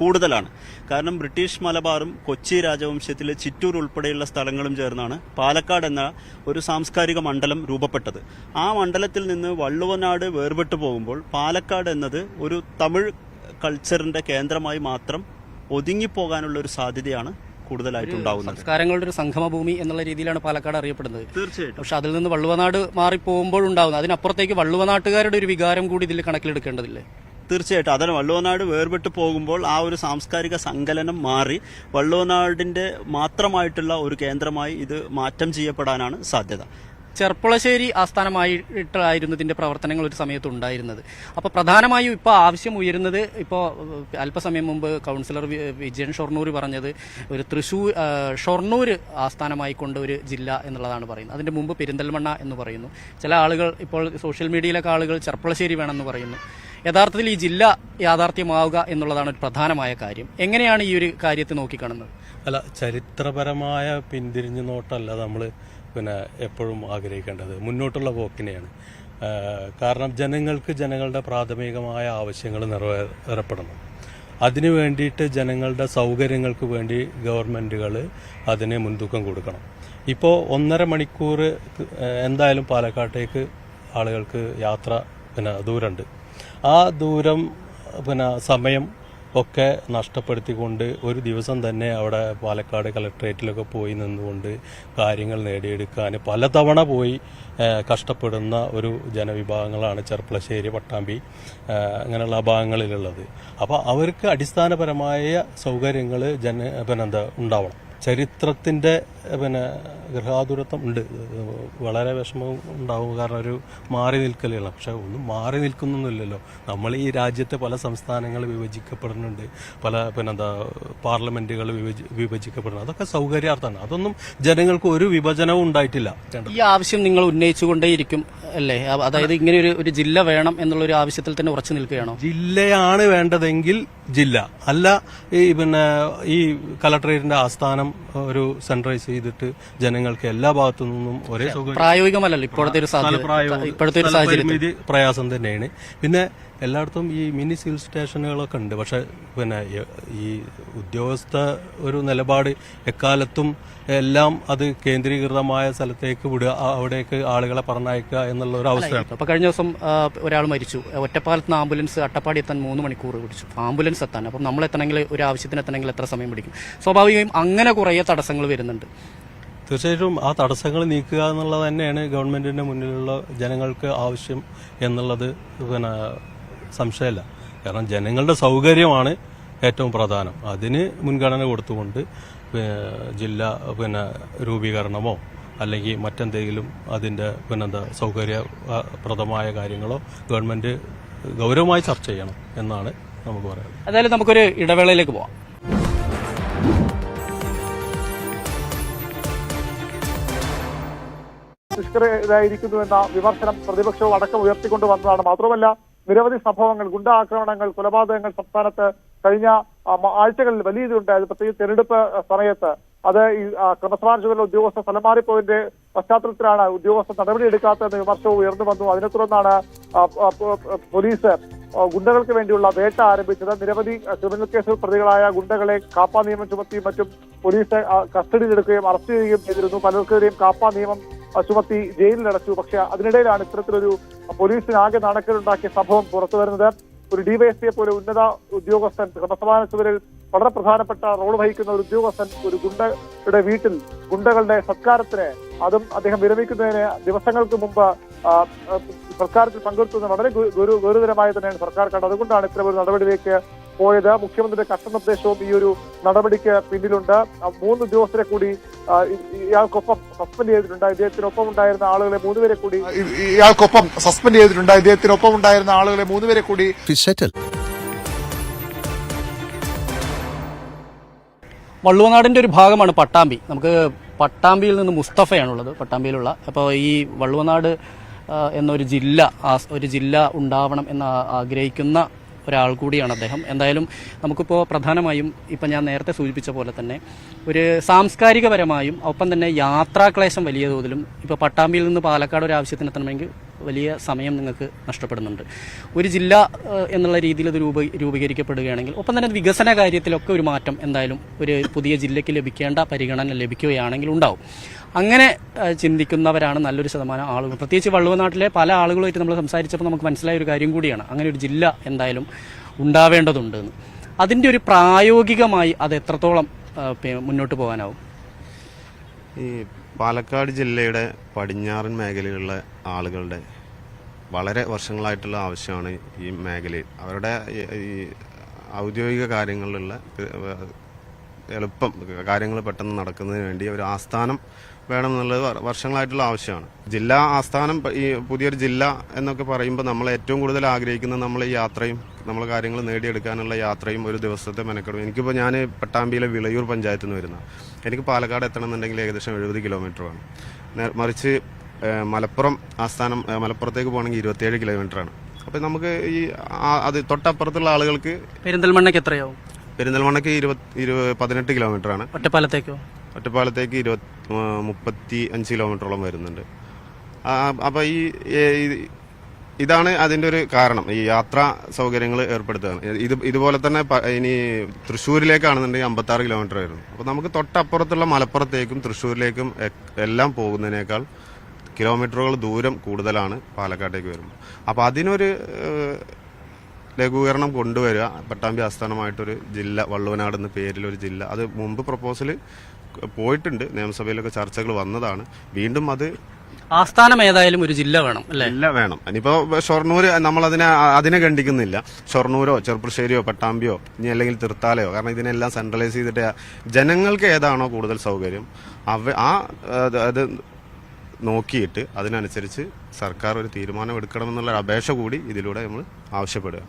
കൂടുതലാണ്. കാരണം ബ്രിട്ടീഷ് മലബാറും കൊച്ചി രാജവംശത്തിലെ ചിറ്റൂർ ഉൾപ്പെടെയുള്ള സ്ഥലങ്ങളും ചേർന്നാണ് പാലക്കാട് എന്ന ഒരു സാംസ്കാരിക മണ്ഡലം രൂപപ്പെട്ടത്. ആ മണ്ഡലത്തിൽ നിന്ന് വള്ളുവനാട് വേർപെട്ടു പോകുമ്പോൾ പാലക്കാട് എന്നത് ഒരു തമിഴ് കൾച്ചറിന്റെ കേന്ദ്രമായി മാത്രം ഒതുങ്ങിപ്പോകാനുള്ള ഒരു സാധ്യതയാണ് കൂടുതലായിട്ട് കൂടുതലായിട്ടുണ്ടാവുന്നത് സംസ്കാരങ്ങളുടെ ഒരു സംഗമഭൂമി എന്നുള്ള രീതിയിലാണ് പാലക്കാട് അറിയപ്പെടുന്നത്. തീർച്ചയായിട്ടും. പക്ഷെ അതിൽ നിന്ന് വള്ളുവനാട് മാറിപ്പോകുമ്പോഴുണ്ടാവുന്നത് അതിനപ്പുറത്തേക്ക് വള്ളുവനാട്ടുകാരുടെ ഒരു വികാരം കൂടി ഇതിൽ കണക്കിലെടുക്കേണ്ടതില്ലേ? തീർച്ചയായിട്ടും. അതിന് വള്ളുവനാട് വേർപെട്ട് പോകുമ്പോൾ ആ ഒരു സാംസ്കാരിക സങ്കലനം മാറി വള്ളുവനാടിന്റെ മാത്രമായിട്ടുള്ള ഒരു കേന്ദ്രമായി ഇത് മാറ്റം ചെയ്യപ്പെടാനാണ് സാധ്യത. ചെർപ്പുളശ്ശേരി ആസ്ഥാനമായിട്ടായിരുന്നു ഇതിന്റെ പ്രവർത്തനങ്ങൾ ഒരു സമയത്ത് ഉണ്ടായിരുന്നത്. അപ്പോൾ പ്രധാനമായും ഇപ്പോൾ ആവശ്യം ഉയരുന്നത് ഇപ്പോൾ അല്പസമയം മുമ്പ് കൗൺസിലർ വിജയൻ ഷൊർണൂർ പറഞ്ഞത് ഒരു തൃശൂർ ഷൊർണൂർ ആസ്ഥാനമായി കൊണ്ട് ഒരു ജില്ല എന്നുള്ളതാണ് പറയുന്നത്. അതിന്റെ മുമ്പ് പെരിന്തൽമണ്ണ എന്ന് പറയുന്നു. ചില ആളുകൾ ഇപ്പോൾ സോഷ്യൽ മീഡിയയിലൊക്കെ ആളുകൾ ചെർപ്പുളശ്ശേരി വേണമെന്ന് പറയുന്നു. യഥാർത്ഥത്തിൽ ഈ ജില്ല യാഥാർത്ഥ്യമാവുക എന്നുള്ളതാണ് ഒരു പ്രധാനമായ കാര്യം. എങ്ങനെയാണ് ഈ ഒരു കാര്യത്തെ നോക്കിക്കാണുന്നത്? അല്ല ചരിത്രപരമായ പിന്തിരിഞ്ഞു നോട്ടല്ല നമ്മൾ പിന്നെ എപ്പോഴും ആഗ്രഹിക്കേണ്ടത്. മുന്നോട്ടുള്ള പോക്കിനെയാണ്. കാരണം ജനങ്ങൾക്ക് ജനങ്ങളുടെ പ്രാഥമികമായ ആവശ്യങ്ങൾ നിറവേറപ്പെടണം അതിനു വേണ്ടിയിട്ട് ജനങ്ങളുടെ സൗകര്യങ്ങൾക്ക് വേണ്ടി ഗവൺമെന്റുകൾ അതിന് മുൻതൂക്കം കൊടുക്കണം. ഇപ്പോൾ ഒന്നര മണിക്കൂർ എന്തായാലും പാലക്കാട്ടേക്ക് ആളുകൾക്ക് യാത്ര പിന്നെ ദൂരമുണ്ട് ആ ദൂരം പിന്നെ സമയം ഒക്കെ നഷ്ടപ്പെടുത്തിക്കൊണ്ട് ഒരു ദിവസം തന്നെ അവിടെ പാലക്കാട് കളക്ട്രേറ്റിലൊക്കെ പോയി നിന്നുകൊണ്ട് കാര്യങ്ങൾ നേടിയെടുക്കാൻ പലതവണ പോയി കഷ്ടപ്പെടുന്ന ഒരു ജനവിഭാഗങ്ങളാണ് ചെർപ്പളശ്ശേരി പട്ടാമ്പി അങ്ങനെയുള്ള ഭാഗങ്ങളിലുള്ളത്. അപ്പോൾ അവർക്ക് അടിസ്ഥാനപരമായ സൗകര്യങ്ങൾ ജന പിന്നെന്താ ഉണ്ടാവണം. ചരിത്രത്തിന്റെ പിന്നെ ഗൃഹാതുരത്വം ഉണ്ട്. വളരെ വിഷമം ഉണ്ടാവും കാരണം ഒരു മാറി നിൽക്കലാണ്. പക്ഷെ ഒന്നും മാറി നിൽക്കുന്നൊന്നുമില്ലല്ലോ. നമ്മൾ ഈ രാജ്യത്തെ പല സംസ്ഥാനങ്ങൾ വിഭജിക്കപ്പെടുന്നുണ്ട്. പല പിന്നെന്താ പാർലമെന്റുകൾ വിഭജി വിഭജിക്കപ്പെടുന്നു. അതൊക്കെ സൗകര്യാർത്ഥമാണ് അതൊന്നും ജനങ്ങൾക്ക് ഒരു വിഭജനവും ഉണ്ടായിട്ടില്ല. ഈ ആവശ്യം നിങ്ങൾ ഉന്നയിച്ചുകൊണ്ടേയിരിക്കും അല്ലേ? അതായത് ഇങ്ങനെ ഒരു ഒരു ജില്ല വേണം എന്നുള്ള ഒരു ആവശ്യത്തിൽ തന്നെ ഉറച്ചു നിൽക്കുകയാണോ? ജില്ലയാണ് വേണ്ടതെങ്കിൽ ജില്ല. അല്ല ഈ പിന്നെ ഈ കലക്ടറേറ്റിന്റെ ആസ്ഥാനം ഒരു സെൻട്രൈസ് ചെയ്തിട്ട് ജനങ്ങൾക്ക് എല്ലാ ഭാഗത്തു നിന്നും ഒരേ സൗകര്യം പ്രായോഗികമല്ലല്ലോ ഇപ്പോഴത്തെ ഒരു സാധ്യത ഇപ്പോഴത്തെ ഒരു സ്ഥലപരിമിതി പ്രയാസം തന്നെയാണ്. പിന്നെ എല്ലായിടത്തും ഈ മിനി സിവിൽ സ്റ്റേഷനുകളൊക്കെ ഉണ്ട്. പക്ഷെ പിന്നെ ഈ- ഉദ്യോഗസ്ഥ ഒരു നിലപാട് എക്കാലത്തും എല്ലാം അത് കേന്ദ്രീകൃതമായ സ്ഥലത്തേക്ക് വിടുക അവിടേക്ക് ആളുകളെ പറഞ്ഞയക്കുക എന്നുള്ള ഒരു അവസ്ഥയാണ്. അപ്പൊ കഴിഞ്ഞ ദിവസം ഒരാൾ മരിച്ചു. ഒറ്റപ്പാലത്ത് നിന്ന് ആംബുലൻസ് അട്ടപ്പാടി എത്താൻ മൂന്ന് മണിക്കൂർ പിടിച്ചു. ആംബുലൻസ് എത്താൻ. അപ്പം നമ്മൾ എത്തണമെങ്കിൽ ഒരു ആവശ്യത്തിന് എത്തണമെങ്കിൽ എത്ര സമയം പിടിക്കും? സ്വാഭാവികമായും അങ്ങനെ കുറേ തടസ്സങ്ങൾ വരുന്നുണ്ട്. തീർച്ചയായിട്ടും ആ തടസ്സങ്ങൾ നീക്കുക എന്നുള്ളത് തന്നെയാണ് ഗവൺമെന്റിന്റെ മുന്നിലുള്ള ജനങ്ങൾക്ക് ആവശ്യം എന്നുള്ളത് പിന്നെ സംശയമല്ല. കാരണം ജനങ്ങളുടെ സൗകര്യമാണ് ഏറ്റവും പ്രധാനം. അതിന് മുൻഗണന കൊടുത്തുകൊണ്ട് ജില്ല പിന്നെ രൂപീകരണമോ അല്ലെങ്കിൽ മറ്റെന്തെങ്കിലും അതിന്റെ പിന്നെന്താ സൗകര്യപ്രദമായ കാര്യങ്ങളോ ഗവൺമെന്റ് ഗൗരവമായി ചർച്ച ചെയ്യണം എന്നാണ് നമുക്ക് പറയുന്നത് അതായത് നമുക്കൊരു ഇടവേളയിലേക്ക് പോവാം. നിഷ്ക്രിയരായിരിക്കുന്നു എന്ന വിമർശനം പ്രതിപക്ഷവും അടക്കം ഉയർത്തിക്കൊണ്ട് വന്നതാണ് മാത്രമല്ല നിരവധി സംഭവങ്ങൾ ഗുണ്ടാക്രമണങ്ങൾ കൊലപാതകങ്ങൾ സംസ്ഥാനത്ത് കഴിഞ്ഞ ആഴ്ചകളിൽ വലിയ ഇതുണ്ടായത് പ്രത്യേകിച്ച് തെരഞ്ഞെടുപ്പ് സമയത്ത് അത് ഈ ക്രമസമാന ക്രമസമാധാന ചുമതല ഉദ്യോഗസ്ഥർ സ്ഥലം മാറിപ്പോയതിന്റെ പശ്ചാത്തലത്തിലാണ് ഉദ്യോഗസ്ഥ നടപടിയെടുക്കാത്തതെന്ന് വിമർശവും ഉയർന്നു വന്നു. അതിനെ തുടർന്നാണ് പോലീസ് ഗുണ്ടകൾക്ക് വേണ്ടിയുള്ള വേട്ട ആരംഭിച്ചത്. നിരവധി ക്രിമിനൽ കേസിൽ പ്രതികളായ ഗുണ്ടകളെ കാപ്പാ നിയമം ചുമത്തിയും മറ്റും പോലീസ് കസ്റ്റഡിയിലെടുക്കുകയും അറസ്റ്റ് ചെയ്യുകയും ചെയ്തിരുന്നു. പലർക്കെതിരെയും കാപ്പാ നിയമം ചുമത്തി ജയിലിലടച്ചു പക്ഷെ അതിനിടയിലാണ് ഇത്തരത്തിലൊരു പോലീസിനാകെ നാണക്കേടുണ്ടാക്കിയ സംഭവം പുറത്തു വരുന്നത്. ഒരു ഡിവൈഎസ്പിയെ പോലെ ഉന്നത ഉദ്യോഗസ്ഥൻ ക്രമസമാധാന ചുവരിൽ വളരെ പ്രധാനപ്പെട്ട റോൾ വഹിക്കുന്ന ഒരു ഉദ്യോഗസ്ഥൻ ഒരു ഗുണ്ടയുടെ വീട്ടിൽ ഗുണ്ടകളുടെ സത്കാരത്തിന് അതും അദ്ദേഹം വിരമിക്കുന്നതിന് ദിവസങ്ങൾക്ക് മുമ്പ് ആ, പങ്കെടുത്തത് വളരെ ഗുരു ഗുരുതരമായി തന്നെയാണ് സർക്കാർ. കണ്ടത് അതുകൊണ്ടാണ് ഇത്തരം ഒരു നടപടിയിലേക്ക് പോയത്. മുഖ്യമന്ത്രിയുടെ കഷ്ടനിർദ്ദേശവും ഈ ഒരു നടപടിക്ക് പിന്നിലുണ്ട്. ആ, മൂന്ന് ഉദ്യോഗസ്ഥരെ കൂടി ഇയാൾക്കൊപ്പം സസ്പെൻഡ് ചെയ്തിട്ടുണ്ട്. ഇദ്ദേഹത്തിനൊപ്പം ഉണ്ടായിരുന്ന ആളുകളെ മൂന്നുപേരെ കൂടി ഇയാൾക്കൊപ്പം സസ്പെൻഡ് ചെയ്തിട്ടുണ്ട്. ഇദ്ദേഹത്തിനൊപ്പം ഉണ്ടായിരുന്ന ആളുകളെ മൂന്നുപേരെ കൂടി വള്ളുവനാടിന്റെ ഒരു ഭാഗമാണ് പട്ടാമ്പി. നമുക്ക് പട്ടാമ്പിയിൽ നിന്ന് മുസ്തഫയാണുള്ളത്. പട്ടാമ്പിയിലുള്ള അപ്പോൾ ഈ വള്ളുവനാട് എന്നൊരു ജില്ല ഒരു ജില്ല ഉണ്ടാവണം എന്ന് ആഗ്രഹിക്കുന്ന ഒരാൾ കൂടിയാണ് അദ്ദേഹം. എന്തായാലും നമുക്കിപ്പോൾ പ്രധാനമായും ഇപ്പം ഞാൻ നേരത്തെ സൂചിപ്പിച്ച പോലെ തന്നെ ഒരു സാംസ്കാരികപരമായും ഒപ്പം തന്നെ യാത്രാക്ലേശം വലിയ തോതിലും ഇപ്പോൾ പട്ടാമ്പിയിൽ നിന്ന് പാലക്കാട് ഒരു ആവശ്യത്തിന് എത്തണമെങ്കിൽ വലിയ സമയം നിങ്ങൾക്ക് നഷ്ടപ്പെടുന്നുണ്ട്. ഒരു ജില്ല എന്നുള്ള രീതിയിൽ ഇത് രൂപ രൂപീകരിക്കപ്പെടുകയാണെങ്കിൽ ഒപ്പം തന്നെ വികസന കാര്യത്തിലൊക്കെ ഒരു മാറ്റം എന്തായാലും ഒരു പുതിയ ജില്ലയ്ക്ക് ലഭിക്കേണ്ട പരിഗണന ലഭിക്കുകയാണെങ്കിൽ ഉണ്ടാവും. അങ്ങനെ ചിന്തിക്കുന്നവരാണ് നല്ലൊരു ശതമാനം ആളുകൾ. പ്രത്യേകിച്ച് വള്ളുവനാട്ടിലെ പല ആളുകളുമായിട്ട് നമ്മൾ സംസാരിച്ചപ്പോൾ നമുക്ക് മനസ്സിലായ ഒരു കാര്യം കൂടിയാണ്. അങ്ങനെ ഒരു ജില്ല എന്തായാലും ഉണ്ടാവേണ്ടതുണ്ട് എന്ന്. അതിന്റെ ഒരു പ്രായോഗികമായി അത് എത്രത്തോളം മുന്നോട്ട് പോകാനാവും? ഈ പാലക്കാട് ജില്ലയുടെ പടിഞ്ഞാറൻ മേഖലയിലുള്ള ആളുകളുടെ വളരെ വർഷങ്ങളായിട്ടുള്ള ആവശ്യമാണ് ഈ മേഖലയിൽ. അവരുടെ ഈ ഔദ്യോഗിക കാര്യങ്ങളിലുള്ള എളുപ്പം കാര്യങ്ങൾ പെട്ടെന്ന് നടക്കുന്നതിന് വേണ്ടി ഒരു ആസ്ഥാനം വേണമെന്നുള്ളത് എന്നുള്ളത് വർഷങ്ങളായിട്ടുള്ള ആവശ്യമാണ്. ജില്ലാ ആസ്ഥാനം ഈ പുതിയൊരു ജില്ല എന്നൊക്കെ പറയുമ്പോൾ നമ്മൾ ഏറ്റവും കൂടുതൽ ആഗ്രഹിക്കുന്നത് നമ്മൾ ഈ യാത്രയും നമ്മൾ കാര്യങ്ങൾ നേടിയെടുക്കാനുള്ള യാത്രയും ഒരു ദിവസത്തെ മെനക്കെടും. എനിക്കിപ്പോൾ ഞാൻ പട്ടാമ്പിയിലെ വിളയൂർ പഞ്ചായത്തിൽ നിന്ന് വരുന്ന എനിക്ക് പാലക്കാട് എത്തണമെന്നുണ്ടെങ്കിൽ ഏകദേശം എഴുപത് കിലോമീറ്റർ വേണം മറിച്ച് മലപ്പുറം ആസ്ഥാനം മലപ്പുറത്തേക്ക് പോകണമെങ്കിൽ ഇരുപത്തിയേഴ് കിലോമീറ്ററാണ്. അപ്പോൾ നമുക്ക് ഈ അത് തൊട്ടപ്പുറത്തുള്ള ആളുകൾക്ക് പെരിന്തൽമണ്ണയ്ക്ക് എത്രയാവും? പെരിന്തൽമണ്ണയ്ക്ക് ഇരുപത് ഇരുപത് പതിനെട്ട് കിലോമീറ്ററാണ്. ഒറ്റപ്പാലത്തേക്കോ? ഒറ്റപ്പാലത്തേക്ക് ഇരുപത് ആ, മുപ്പത്തി അഞ്ച് കിലോമീറ്ററോളം വരുന്നുണ്ട്. അപ്പോൾ ഈ ഇതാണ് അതിന്റെ ഒരു കാരണം. ഈ യാത്രാ സൗകര്യങ്ങൾ ഏർപ്പെടുത്തുക ഇത് ഇതുപോലെ തന്നെ ഇനി തൃശ്ശൂരിലേക്കാണെന്നുണ്ടെങ്കിൽ അമ്പത്തി ആറ് കിലോമീറ്റർ വരുന്നു. അപ്പോൾ നമുക്ക് തൊട്ടപ്പുറത്തുള്ള മലപ്പുറത്തേക്കും തൃശ്ശൂരിലേക്കും എല്ലാം പോകുന്നതിനേക്കാൾ കിലോമീറ്ററുകൾ ദൂരം കൂടുതലാണ് പാലക്കാട്ടേക്ക് വരുമ്പോൾ. അപ്പോൾ അതിനൊരു ലഘൂകരണം കൊണ്ടുവരിക. പട്ടാമ്പി ആസ്ഥാനമായിട്ടൊരു ജില്ല വള്ളുവനാട് എന്ന പേരിലൊരു ജില്ല. അത് മുമ്പ് പ്രപ്പോസൽ പോയിട്ടുണ്ട്. നിയമസഭയിലൊക്കെ ചർച്ചകൾ വന്നതാണ്. വീണ്ടും അത് ആസ്ഥാനം ഏതായാലും ഒരു ജില്ല വേണം അല്ലേ? ജില്ല വേണം. ഇനിയിപ്പോ ഷൊർണൂർ നമ്മൾ അതിനെ അതിനെ ഖണ്ഡിക്കുന്നില്ല. ഷൊർണൂരോ ചെറുപ്പശ്ശേരിയോ പട്ടാമ്പിയോ ഇനി അല്ലെങ്കിൽ തിർത്താലയോ കാരണം ഇതിനെല്ലാം സെൻട്രലൈസ് ചെയ്തിട്ട് ജനങ്ങൾക്ക് ഏതാണോ കൂടുതൽ സൗകര്യം. അവ ആ അത് നോക്കിയിട്ട് അതിനനുസരിച്ച് സർക്കാർ ഒരു തീരുമാനം എടുക്കണമെന്നുള്ള അപേക്ഷ കൂടി ഇതിലൂടെ നമ്മൾ ആവശ്യപ്പെടുക.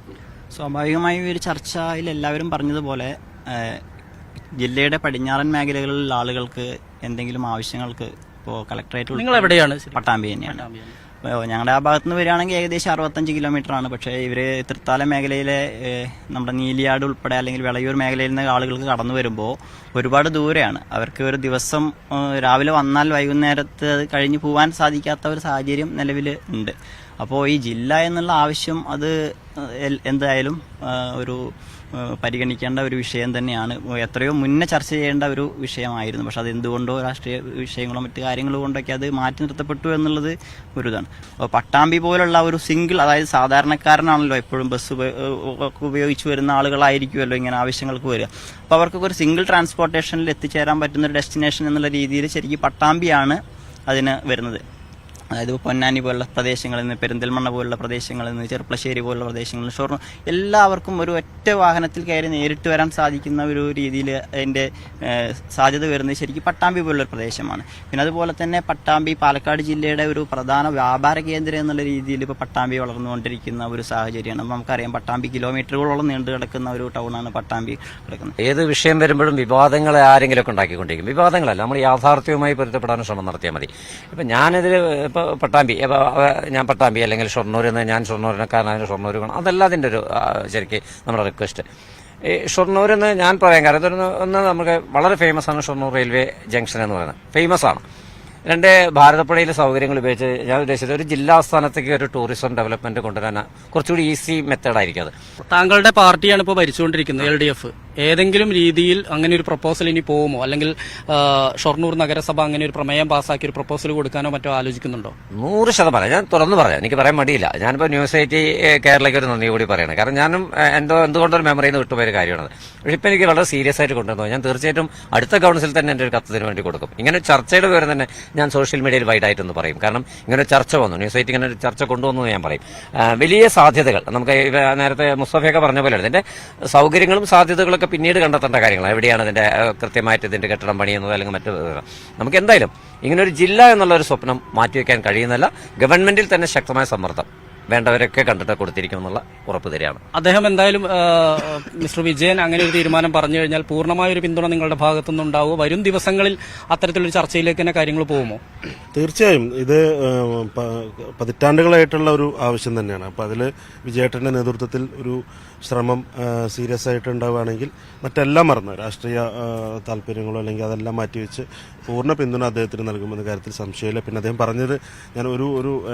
സ്വാഭാവികമായും ഈ ഒരു ചർച്ചയിൽ എല്ലാവരും പറഞ്ഞതുപോലെ ജില്ലയുടെ പടിഞ്ഞാറൻ മേഖലകളിലുള്ള ആളുകൾക്ക് എന്തെങ്കിലും ആവശ്യങ്ങൾക്ക് ഇപ്പോൾ കളക്ടറേറ്റ് നിങ്ങൾ എവിടെയാണ്? പട്ടാമ്പി തന്നെയാണ്. ഞങ്ങളുടെ ആ ഭാഗത്ത് നിന്ന് വരികയാണെങ്കിൽ ഏകദേശം അറുപത്തഞ്ച് കിലോമീറ്റർ ആണ് പക്ഷേ ഇവർ തൃത്താല മേഖലയിലെ നമ്മുടെ നീലിയാട് ഉൾപ്പെടെ അല്ലെങ്കിൽ വിളയൂർ മേഖലയിൽ നിന്ന് ആളുകൾക്ക് കടന്നു വരുമ്പോൾ ഒരുപാട് ദൂരെയാണ്. അവർക്ക് ഒരു ദിവസം രാവിലെ വന്നാൽ വൈകുന്നേരത്ത് കഴിഞ്ഞ് പോകാൻ സാധിക്കാത്ത ഒരു സാഹചര്യം നിലവിൽ ഉണ്ട്. അപ്പോൾ ഈ ജില്ല എന്നുള്ള ആവശ്യം അത് എന്തായാലും ഒരു പരിഗണിക്കേണ്ട ഒരു വിഷയം തന്നെയാണ്. എത്രയോ മുന്നേ ചർച്ച ചെയ്യേണ്ട ഒരു വിഷയമായിരുന്നു. പക്ഷെ അത് എന്തുകൊണ്ടോ രാഷ്ട്രീയ വിഷയങ്ങളോ മറ്റു കാര്യങ്ങളോ കൊണ്ടൊക്കെ അത് മാറ്റി നിർത്തപ്പെട്ടു എന്നുള്ളത് ഒരു ഇതാണ് അപ്പോൾ പട്ടാമ്പി പോലുള്ള ഒരു സിംഗിൾ അതായത് സാധാരണക്കാരനാണല്ലോ എപ്പോഴും ബസ് ഉപ- ഉപയോഗിച്ച് വരുന്ന ആളുകളായിരിക്കുമല്ലോ ഇങ്ങനെ ആവശ്യങ്ങൾക്ക് വരിക. അപ്പോൾ അവർക്കൊക്കെ ഒരു സിംഗിൾ ട്രാൻസ്പോർട്ടേഷനിൽ എത്തിച്ചേരാൻ പറ്റുന്ന ഒരു ഡെസ്റ്റിനേഷൻ എന്നുള്ള രീതിയിൽ ശരിക്കും പട്ടാമ്പിയാണ് അതിന് വരുന്നത്. അതായത് പൊന്നാനി പോലുള്ള പ്രദേശങ്ങളിൽ നിന്ന് പെരിന്തൽമണ്ണ പോലുള്ള പ്രദേശങ്ങളിൽ നിന്ന് ചെറുപ്പശ്ശേരി പോലുള്ള പ്രദേശങ്ങളിൽ നിന്ന് ഷൊർണൂർ എല്ലാവർക്കും ഒരു ഒറ്റ വാഹനത്തിൽ കയറി നേരിട്ട് വരാൻ സാധിക്കുന്ന ഒരു രീതിയിൽ അതിന്റെ സാധ്യത വരുന്നത് ശരിക്കും പട്ടാമ്പി പോലുള്ളൊരു പ്രദേശമാണ്. പിന്നെ അതുപോലെ തന്നെ പട്ടാമ്പി പാലക്കാട് ജില്ലയുടെ ഒരു പ്രധാന വ്യാപാര കേന്ദ്രം എന്നുള്ള രീതിയിൽ ഇപ്പോൾ പട്ടാമ്പി വളർന്നുകൊണ്ടിരിക്കുന്ന ഒരു സാഹചര്യമാണ്. അപ്പോൾ നമുക്കറിയാം പട്ടാമ്പി കിലോമീറ്ററുകളോളം നീണ്ടു കിടക്കുന്ന ഒരു ടൗണാണ് പട്ടാമ്പി കിടക്കുന്നത്. ഏത് വിഷയം വരുമ്പോഴും വിവാദങ്ങളെ ആരെങ്കിലുമൊക്കെ ഉണ്ടാക്കിക്കൊണ്ടിരിക്കും. വിവാദങ്ങളല്ല നമ്മൾ യാഥാർത്ഥ്യവുമായി പൊരുത്തപ്പെടാൻ ശ്രമം നടത്തിയാൽ മതി. ഇപ്പം ഞാനിതിൽ ഇപ്പോൾ പട്ടാമ്പി ഞാൻ പട്ടാമ്പി അല്ലെങ്കിൽ ഷൊർണൂർ എന്ന് ഞാൻ ഷൊർണൂരിനെക്കാരനായ ഷൊർണൂർ വേണം അതല്ല അതിന്റെ ഒരു ശരിക്ക് നമ്മുടെ റിക്വസ്റ്റ്. ഈ ഷൊർണൂർ എന്ന് ഞാൻ പറയാൻ കാരണം ഇതൊരു ഒന്ന് നമുക്ക് വളരെ ഫേമസ് ആണ് ഷൊർണൂർ റെയിൽവേ ജംഗ്ഷൻ എന്ന് പറയുന്നത്. ഫേമസ് ആണ്. രണ്ട് ഭാരതപ്പുഴയിലെ സൗകര്യങ്ങൾ ഉപയോഗിച്ച് ഞാൻ ഉദ്ദേശിച്ചത് ഒരു ജില്ലാസ്ഥാനത്തേക്ക് ഒരു ടൂറിസം ഡെവലപ്മെന്റ് കൊണ്ടുവരാൻ കുറച്ചുകൂടി ഈസി മെത്തേഡായിരിക്കും അത്. താങ്കളുടെ പാർട്ടിയാണ് ഇപ്പോൾ ഭരിച്ചുകൊണ്ടിരിക്കുന്നത് എൽ ഡി എഫ് ഏതെങ്കിലും രീതിയിൽ അങ്ങനെ ഒരു പ്രപ്പോസൽ ഇനി പോകുമോ? അല്ലെങ്കിൽ ഷൊർണൂർ നഗരസഭ അങ്ങനെ ഒരു പ്രമേയം പാസാക്കി ഒരു പ്രപ്പോസൽ കൊടുക്കാനോ മറ്റോ ആലോചിക്കുന്നുണ്ടോ? നൂറ് ശതമാനം. ഞാൻ തുറന്നു പറയാം. എനിക്ക് പറയാൻ മടിയില്ല. ഞാനിപ്പോൾ ന്യൂസ് എയ്റ്റി കേരളയ്ക്ക് ഒരു നന്ദി കൂടി പറയണം. കാരണം ഞാനും എന്തോ എന്തുകൊണ്ടൊരു മെമ്മറിയിൽ നിന്ന് വിട്ടുപോയ ഒരു കാര്യമാണത് പക്ഷേ ഇപ്പം എനിക്ക് വളരെ സീരിയസ് ആയിട്ട് കൊണ്ടുവന്നു ഞാൻ തീർച്ചയായിട്ടും അടുത്ത കൗൺസിൽ തന്നെ എന്റെ ഒരു കത്തിന് വേണ്ടി കൊടുക്കും. ഇങ്ങനെ ചർച്ചയുടെ വിവരം തന്നെ ഞാൻ സോഷ്യൽ മീഡിയയിൽ വൈഡ് വൈഡായിട്ടൊന്ന് പറയും. കാരണം ഇങ്ങനെ ചർച്ച വന്നു. ന്യൂസ് എയ്റ്റ് ഇങ്ങനെ ഒരു ചർച്ച കൊണ്ടുവന്നു ഞാൻ പറയും. വലിയ സാധ്യതകൾ. നമുക്ക് നേരത്തെ മുസ്തഫയൊക്കെ പറഞ്ഞ പോലെ ഇതിന്റെ സൗകര്യങ്ങളും സാധ്യതകളൊക്കെ പിന്നീട് കണ്ടെത്തേണ്ട കാര്യങ്ങളാണ്. എവിടെയാണ് ഇതിന്റെ ആ, കൃത്യമായിട്ട് ഇതിന്റെ കെട്ടിടം പണിയുന്നത് അല്ലെങ്കിൽ മറ്റു നമുക്ക് എന്തായാലും ഇങ്ങനൊരു ജില്ല എന്നുള്ള ഒരു സ്വപ്നം മാറ്റിവെക്കാൻ കഴിയുന്നില്ല ഗവൺമെന്റിൽ തന്നെ ശക്തമായ സമ്മർദ്ദം. വേണ്ടവരൊക്കെ കണ്ടിട്ട് കൊടുത്തിരിക്കുമെന്നുള്ള ഉറപ്പ് തരികയാണ്. അദ്ദേഹം എന്തായാലും മിസ്റ്റർ വിജയൻ അങ്ങനെ ഒരു തീരുമാനം പറഞ്ഞു കഴിഞ്ഞാൽ പൂർണമായ ഒരു പിന്തുണ നിങ്ങളുടെ ഭാഗത്തുനിന്ന് ഉണ്ടാവുമോ വരും ദിവസങ്ങളിൽ അത്തരത്തിലൊരു ചർച്ചയിലേക്ക് തന്നെ കാര്യങ്ങൾ പോകുമോ? തീർച്ചയായും. ഇത് പതിറ്റാണ്ടുകളായിട്ടുള്ള ഒരു ആവശ്യം തന്നെയാണ്. അപ്പോൾ അതിൽ വിജയേട്ടന്റെ നേതൃത്വത്തിൽ ഒരു ശ്രമം സീരിയസ് ആയിട്ട് ഉണ്ടാവുകയാണെങ്കിൽ മറ്റെല്ലാം മറന്നു രാഷ്ട്രീയ താല്പര്യങ്ങളോ അല്ലെങ്കിൽ അതെല്ലാം മാറ്റിവെച്ച് പൂർണ പിന്തുണ അദ്ദേഹത്തിന് നൽകുമെന്ന കാര്യത്തിൽ സംശയമില്ല. പിന്നെ അദ്ദേഹം പറഞ്ഞത് ഞാൻ ഒരു ഒരു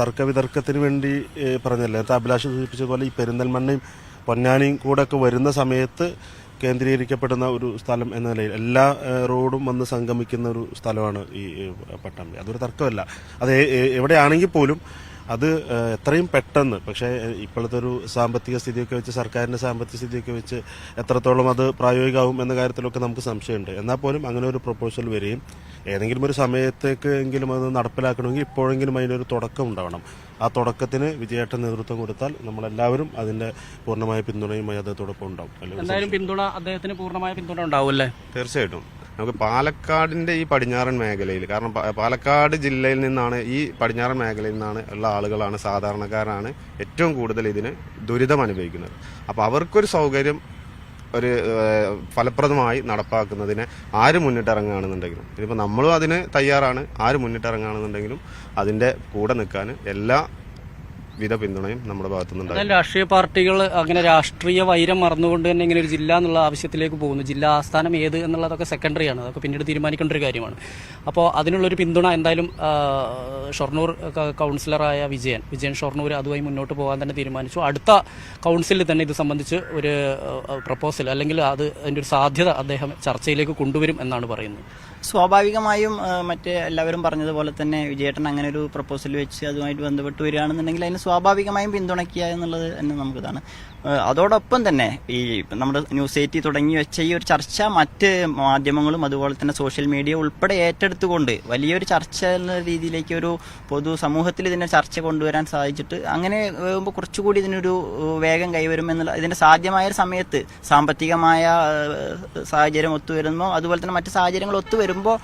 തർക്ക വിതർക്കത്തിന് വേണ്ടി പറഞ്ഞല്ല? നേരത്തെ അഭിലാഷ് സൂചിപ്പിച്ചതുപോലെ ഈ പെരിന്തൽമണ്ണയും പൊന്നാനിയും കൂടെ ഒക്കെ വരുന്ന സമയത്ത് കേന്ദ്രീകരിക്കപ്പെടുന്ന ഒരു സ്ഥലം എന്ന നിലയിൽ എല്ലാ റോഡും വന്ന് സംഗമിക്കുന്ന ഒരു സ്ഥലമാണ് ഈ പട്ടാമ്പി. അതൊരു തർക്കമല്ല. അത് എവിടെയാണെങ്കിൽ പോലും അത് എത്രയും പെട്ടെന്ന് പക്ഷേ ഇപ്പോഴത്തെ ഒരു സാമ്പത്തിക സ്ഥിതിയൊക്കെ വെച്ച് സർക്കാരിന്റെ സാമ്പത്തിക സ്ഥിതിയൊക്കെ വെച്ച് എത്രത്തോളം അത് പ്രായോഗികമാവും എന്ന കാര്യത്തിലൊക്കെ നമുക്ക് സംശയമുണ്ട്. എന്നാൽ പോലും അങ്ങനെ ഒരു പ്രപ്പോസൽ വരികയും ഏതെങ്കിലും ഒരു സമയത്തേക്ക് എങ്കിലും അത് നടപ്പിലാക്കണമെങ്കിൽ ഇപ്പോഴെങ്കിലും അതിനൊരു തുടക്കം ഉണ്ടാവണം. ആ തുടക്കത്തിന് വിജയേട്ട നേതൃത്വം കൊടുത്താൽ നമ്മളെല്ലാവരും അതിന്റെ പൂർണമായ പിന്തുണയുമായി അദ്ദേഹത്തോടൊപ്പം ഉണ്ടാവും. അല്ലെങ്കിൽ എന്തായാലും പിന്തുണ അദ്ദേഹത്തിന് പൂർണമായ പിന്തുണ ഉണ്ടാവുമല്ലേ തീർച്ചയായിട്ടും. നമുക്ക് പാലക്കാടിന്റെ ഈ പടിഞ്ഞാറൻ മേഖലയിൽ കാരണം പാലക്കാട് ജില്ലയിൽ നിന്നാണ് ഈ പടിഞ്ഞാറൻ മേഖലയിൽ നിന്നാണ് ഉള്ള ആളുകളാണ് സാധാരണക്കാരാണ് ഏറ്റവും കൂടുതൽ ഇതിന് ദുരിതം അനുഭവിക്കുന്നത്. അപ്പോൾ അവർക്കൊരു സൗകര്യം ഒരു ഫലപ്രദമായി നടപ്പാക്കുന്നതിന് ആര് മുന്നിട്ടിറങ്ങുകയാണെന്നുണ്ടെങ്കിലും ഇതിപ്പോൾ നമ്മളും അതിന് തയ്യാറാണ് ആര് മുന്നിട്ടിറങ്ങുകയാണെന്നുണ്ടെങ്കിലും അതിന്റെ കൂടെ നിൽക്കാൻ എല്ലാ വിധ പിന്തുണയും നമ്മുടെ ഭാഗത്തുനിന്നുണ്ടാകും രാഷ്ട്രീയ പാർട്ടികൾ അങ്ങനെ രാഷ്ട്രീയ വൈരം മറന്നുകൊണ്ട് തന്നെ ഇങ്ങനെ ഒരു ജില്ല എന്നുള്ള ആവശ്യത്തിലേക്ക് പോകുന്നു. ജില്ലാ ആസ്ഥാനം ഏത് എന്നുള്ളതൊക്കെ സെക്കൻഡറി ആണ്. അതൊക്കെ പിന്നീട് തീരുമാനിക്കേണ്ട ഒരു കാര്യമാണ്. അപ്പോൾ അതിനുള്ളൊരു പിന്തുണ എന്തായാലും ഷൊർണൂർ കൗൺസിലറായ വിജയൻ വിജയൻ ഷൊർണൂർ അതുമായി മുന്നോട്ട് പോകാൻ തന്നെ തീരുമാനിച്ചു. അടുത്ത കൗൺസിലിൽ തന്നെ ഇത് സംബന്ധിച്ച് ഒരു പ്രപ്പോസൽ അല്ലെങ്കിൽ അത് അതിന്റെ ഒരു സാധ്യത അദ്ദേഹം ചർച്ചയിലേക്ക് കൊണ്ടുവരും എന്നാണ് പറയുന്നത്. സ്വാഭാവികമായും മറ്റ് എല്ലാവരും പറഞ്ഞതുപോലെ തന്നെ വിജയേട്ടൻ അങ്ങനെ ഒരു പ്രപ്പോസൽ വെച്ച് അതുമായിട്ട് ബന്ധപ്പെട്ട് വരികയാണെന്നുണ്ടെങ്കിൽ അതിന് സ്വാഭാവികമായും പിന്തുണയ്ക്കുക എന്നുള്ളത് തന്നെ നമുക്കിതാണ്. അതോടൊപ്പം തന്നെ ഈ നമ്മുടെ ന്യൂസ് എയ്റ്റി തുടങ്ങി വെച്ച ഈ ഒരു ചർച്ച മറ്റ് മാധ്യമങ്ങളും അതുപോലെ തന്നെ സോഷ്യൽ മീഡിയ ഉൾപ്പെടെ ഏറ്റെടുത്തുകൊണ്ട് വലിയൊരു ചർച്ച എന്ന രീതിയിലേക്ക് ഒരു പൊതു സമൂഹത്തിൽ ഇതിനെ ചർച്ച കൊണ്ടുവരാൻ സാധിച്ചിട്ട് അങ്ങനെ വരുമ്പോൾ കുറച്ചുകൂടി ഇതിനൊരു വേഗം കൈവരുമെന്നുള്ള ഇതിന്റെ സാധ്യമായ സമയത്ത് സാമ്പത്തികമായ സാഹചര്യം ഒത്തുവരുമ്പോൾ അതുപോലെ തന്നെ മറ്റ് സാഹചര്യങ്ങൾ ഒത്തുവരുമ്പോൾ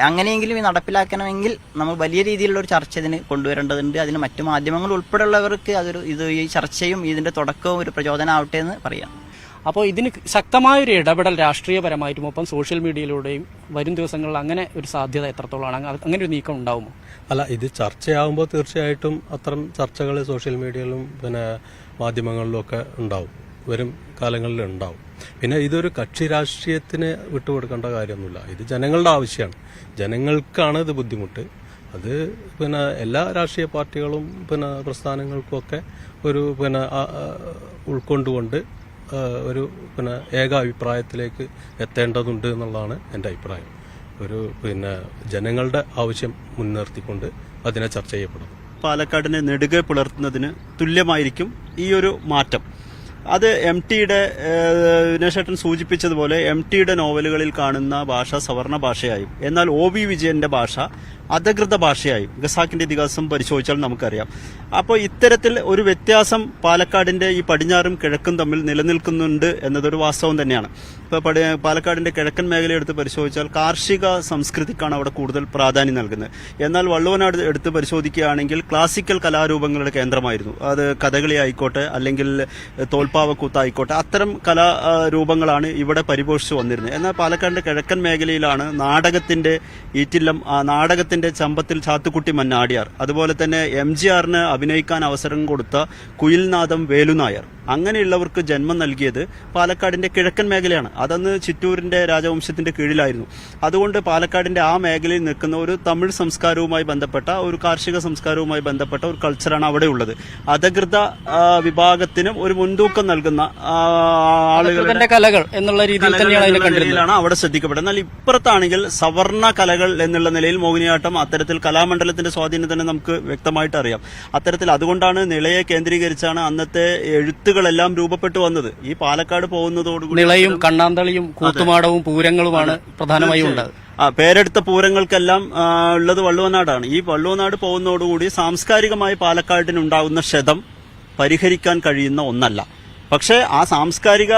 അങ്ങനെയെങ്കിലും ഈ നടപ്പിലാക്കണമെങ്കിൽ നമ്മൾ വലിയ രീതിയിലുള്ള ഒരു ചർച്ച ഇതിന് കൊണ്ടുവരേണ്ടതുണ്ട്. അതിന് മറ്റു മാധ്യമങ്ങൾ ഉൾപ്പെടെയുള്ളവർക്ക് അതൊരു ഇത് ഈ ചർച്ചയും ഇതിന്റെ തുടക്കവും ഒരു പ്രചോദനമാവട്ടെ എന്ന് പറയാം. അപ്പോൾ ഇതിന് ശക്തമായൊരു ഇടപെടൽ രാഷ്ട്രീയപരമായിട്ടും ഒപ്പം സോഷ്യൽ മീഡിയയിലൂടെയും വരും ദിവസങ്ങളിൽ അങ്ങനെ ഒരു സാധ്യത എത്രത്തോളമാണ്? അങ്ങനെ ഒരു നീക്കം ഉണ്ടാവുമോ? അല്ല ഇത് ചർച്ചയാവുമ്പോൾ തീർച്ചയായിട്ടും അത്തരം ചർച്ചകൾ സോഷ്യൽ മീഡിയയിലും പിന്നെ മാധ്യമങ്ങളിലും ഒക്കെ ഉണ്ടാവും. വരും കാലങ്ങളിൽ ഉണ്ടാവും. പിന്നെ ഇതൊരു കക്ഷി രാഷ്ട്രീയത്തിന് വിട്ടുകൊടുക്കേണ്ട കാര്യമൊന്നുമില്ല. ഇത് ജനങ്ങളുടെ ആവശ്യമാണ്. ജനങ്ങൾക്കാണ് ഇത് ബുദ്ധിമുട്ട്. അത് പിന്നെ എല്ലാ രാഷ്ട്രീയ പാർട്ടികളും പിന്നെ പ്രസ്ഥാനങ്ങൾക്കും ഒക്കെ ഒരു പിന്നെ ഉൾക്കൊണ്ടുകൊണ്ട് ഒരു പിന്നെ ഏകാഭിപ്രായത്തിലേക്ക് എത്തേണ്ടതുണ്ട് എന്നുള്ളതാണ് എന്റെ അഭിപ്രായം. ഒരു പിന്നെ ജനങ്ങളുടെ ആവശ്യം മുൻനിർത്തിക്കൊണ്ട് അതിനെ ചർച്ച ചെയ്യപ്പെടുന്നു. പാലക്കാടിനെ നെടുകെ പുലർത്തുന്നതിന് തുല്യമായിരിക്കും ഈ ഒരു മാറ്റം. അത് എം ടിയുടെ വിനേഷേട്ടൻ സൂചിപ്പിച്ചതുപോലെ എം ടിയുടെ നോവലുകളിൽ കാണുന്ന ഭാഷ സവർണ ഭാഷയായും എന്നാൽ ഒ വി വിജയന്റെ ഭാഷ അധികൃത ഭാഷയായും ഖസാക്കിന്റെ ഇതിഹാസം പരിശോധിച്ചാൽ നമുക്കറിയാം. അപ്പോൾ ഇത്തരത്തിൽ ഒരു വ്യത്യാസം പാലക്കാടിന്റെ ഈ പടിഞ്ഞാറും കിഴക്കും തമ്മിൽ നിലനിൽക്കുന്നുണ്ട് എന്നതൊരു വാസ്തവം തന്നെയാണ്. പടി പാലക്കാടിന്റെ കിഴക്കൻ മേഖല എടുത്ത് പരിശോധിച്ചാൽ കാർഷിക സംസ്കൃതിക്കാണ് അവിടെ കൂടുതൽ പ്രാധാന്യം നൽകുന്നത്. എന്നാൽ വള്ളുവനാട് എടുത്ത് പരിശോധിക്കുകയാണെങ്കിൽ ക്ലാസിക്കൽ കലാരൂപങ്ങളുടെ കേന്ദ്രമായിരുന്നു. അത് കഥകളി ആയിക്കോട്ടെ അല്ലെങ്കിൽ തോൽപ്പാവക്കൂത്തായിക്കോട്ടെ അത്തരം കലാരൂപങ്ങളാണ് ഇവിടെ പരിപോഷിച്ചു വന്നിരുന്നത്. എന്നാൽ പാലക്കാടിന്റെ കിഴക്കൻ മേഖലയിലാണ് നാടകത്തിന്റെ ഈറ്റില്ലം ആ നാടകത്തിന്റെ ചമ്പത്തിൽ ചാത്തുക്കുട്ടി മന്നാടിയാർ. അതുപോലെ തന്നെ എം ജി ആറിന് അഭിനയിക്കാൻ അവസരം കൊടുത്ത കുയിൽനാഥം വേലുനായർ അങ്ങനെയുള്ളവർക്ക് ജന്മം നൽകിയത് പാലക്കാടിന്റെ കിഴക്കൻ മേഖലയാണ്. അതന്ന് ചിറ്റൂരിന്റെ രാജവംശത്തിന്റെ കീഴിലായിരുന്നു. അതുകൊണ്ട് പാലക്കാടിന്റെ ആ മേഖലയിൽ നിൽക്കുന്ന ഒരു തമിഴ് സംസ്കാരവുമായി ബന്ധപ്പെട്ട ഒരു കാർഷിക സംസ്കാരവുമായി ബന്ധപ്പെട്ട ഒരു കൾച്ചറാണ് അവിടെ ഉള്ളത്. അധകൃത വിഭാഗത്തിനും ഒരു മുൻതൂക്കം നൽകുന്ന ആളുകളുടെ കലകൾ എന്നുള്ള രീതിയിൽ തന്നെയാണ് അവിടെ ശ്രദ്ധിക്കപ്പെടുന്നത്. എന്നാൽ ഇപ്പുറത്താണെങ്കിൽ സവർണ കലകൾ എന്നുള്ള നിലയിൽ മോഹിനിയാട്ടം അത്തരത്തിൽ കലാമണ്ഡലത്തിന്റെ സ്വാധീനം തന്നെ നമുക്ക് വ്യക്തമായിട്ട് അറിയാം. അത്തരത്തിൽ അതുകൊണ്ടാണ് നിലയെ കേന്ദ്രീകരിച്ചാണ് അന്നത്തെ എഴുത്തുകളെല്ലാം രൂപപ്പെട്ടു വന്നത്. ഈ പാലക്കാട് പോകുന്നതോടുകൂടി നിളയും കണ്ണാന്തളിയും കൂത്തുമാടവും പൂരങ്ങളുമാണ് പ്രധാനമായും ഉണ്ടാകുന്നത് ആ പേരെടുത്ത പൂരങ്ങൾക്കെല്ലാം ഉള്ളത് വള്ളുവനാടാണ്. ഈ വള്ളുവനാട് പോകുന്നതോടുകൂടി സാംസ്കാരികമായി പാലക്കാടിനുണ്ടാകുന്ന ക്ഷതം പരിഹരിക്കാൻ കഴിയുന്ന ഒന്നല്ല. പക്ഷേ ആ സാംസ്കാരിക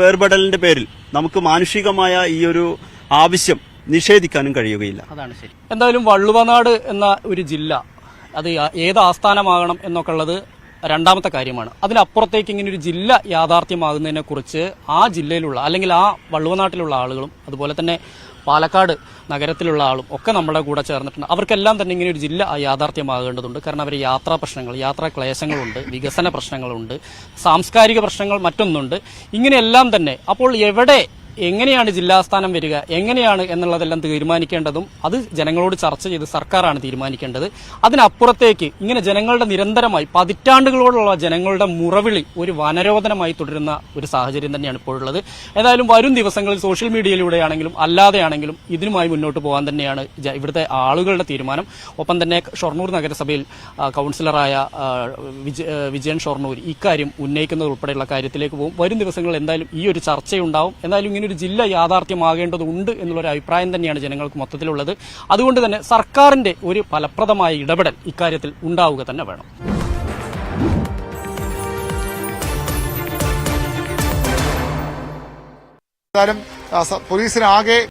വേർപെടലിന്റെ പേരിൽ നമുക്ക് മാനുഷികമായ ഈ ഒരു ആവശ്യം നിഷേധിക്കാനും കഴിയുകയില്ല. അതാണ് ശരി. എന്തായാലും വള്ളുവനാട് എന്ന ഒരു ജില്ല അത് ഏത് ആസ്ഥാനമാകണം എന്നൊക്കെ ഉള്ളത് രണ്ടാമത്തെ കാര്യമാണ്. അതിലപ്പുറത്തേക്ക് ഇങ്ങനെ ഒരു ജില്ല യാഥാർത്ഥ്യമാകുന്നതിനെ കുറിച്ച് ആ ജില്ലയിലുള്ള അല്ലെങ്കിൽ ആ വള്ളുവനാട്ടിലുള്ള ആളുകളും അതുപോലെ തന്നെ പാലക്കാട് നഗരത്തിലുള്ള ആളും ഒക്കെ നമ്മുടെ കൂടെ ചേർന്നിട്ടുണ്ട്. അവർക്കെല്ലാം തന്നെ ഇങ്ങനെ ഒരു ജില്ല യാഥാർത്ഥ്യമാകേണ്ടതുണ്ട്. കാരണം അവർ യാത്രാ പ്രശ്നങ്ങൾ യാത്രാ ക്ലേശങ്ങളുണ്ട് വികസന പ്രശ്നങ്ങളുണ്ട് സാംസ്കാരിക പ്രശ്നങ്ങൾ മറ്റൊന്നുണ്ട്. ഇങ്ങനെയെല്ലാം തന്നെ അപ്പോൾ എവിടെ എങ്ങനെയാണ് ജില്ലാസ്ഥാനം വരിക എങ്ങനെയാണ് എന്നുള്ളതെല്ലാം തീരുമാനിക്കേണ്ടതും അത് ജനങ്ങളോട് ചർച്ച ചെയ്ത് സർക്കാരാണ് തീരുമാനിക്കേണ്ടത്. അതിനപ്പുറത്തേക്ക് ഇങ്ങനെ ജനങ്ങളുടെ നിരന്തരമായി പതിറ്റാണ്ടുകളോടുള്ള ജനങ്ങളുടെ മുറവിളി ഒരു വനരോധനമായി തുടരുന്ന ഒരു സാഹചര്യം തന്നെയാണ് ഇപ്പോഴുള്ളത്. ഏതായാലും വരും ദിവസങ്ങളിൽ സോഷ്യൽ മീഡിയയിലൂടെയാണെങ്കിലും അല്ലാതെയാണെങ്കിലും ഇതിനുമായി മുന്നോട്ട് പോകാൻ തന്നെയാണ് ഇവിടുത്തെ ആളുകളുടെ തീരുമാനം. ഒപ്പം തന്നെ ഷൊർണൂർ നഗരസഭയിൽ കൌൺസിലറായ വിജയൻ ഷൊർണൂർ ഇക്കാര്യം ഉന്നയിക്കുന്നത് ഉൾപ്പെടെയുള്ള കാര്യത്തിലേക്ക് പോകും. വരും ദിവസങ്ങളിൽ എന്തായാലും ഈ ഒരു ചർച്ചയുണ്ടാവും. എന്തായാലും ഇങ്ങനെ ഒരു ജില്ല യാഥാർത്ഥ്യമാകേണ്ടതുണ്ട് എന്നുള്ളൊരു അഭിപ്രായം തന്നെയാണ് ജനങ്ങൾക്ക് മൊത്തത്തിലുള്ളത്. അതുകൊണ്ട് തന്നെ സർക്കാരിന്റെ ഒരു ഫലപ്രദമായ ഇടപെടൽ ഇക്കാര്യത്തിൽ ഉണ്ടാവുക തന്നെ വേണം. പോലീസിനാകെ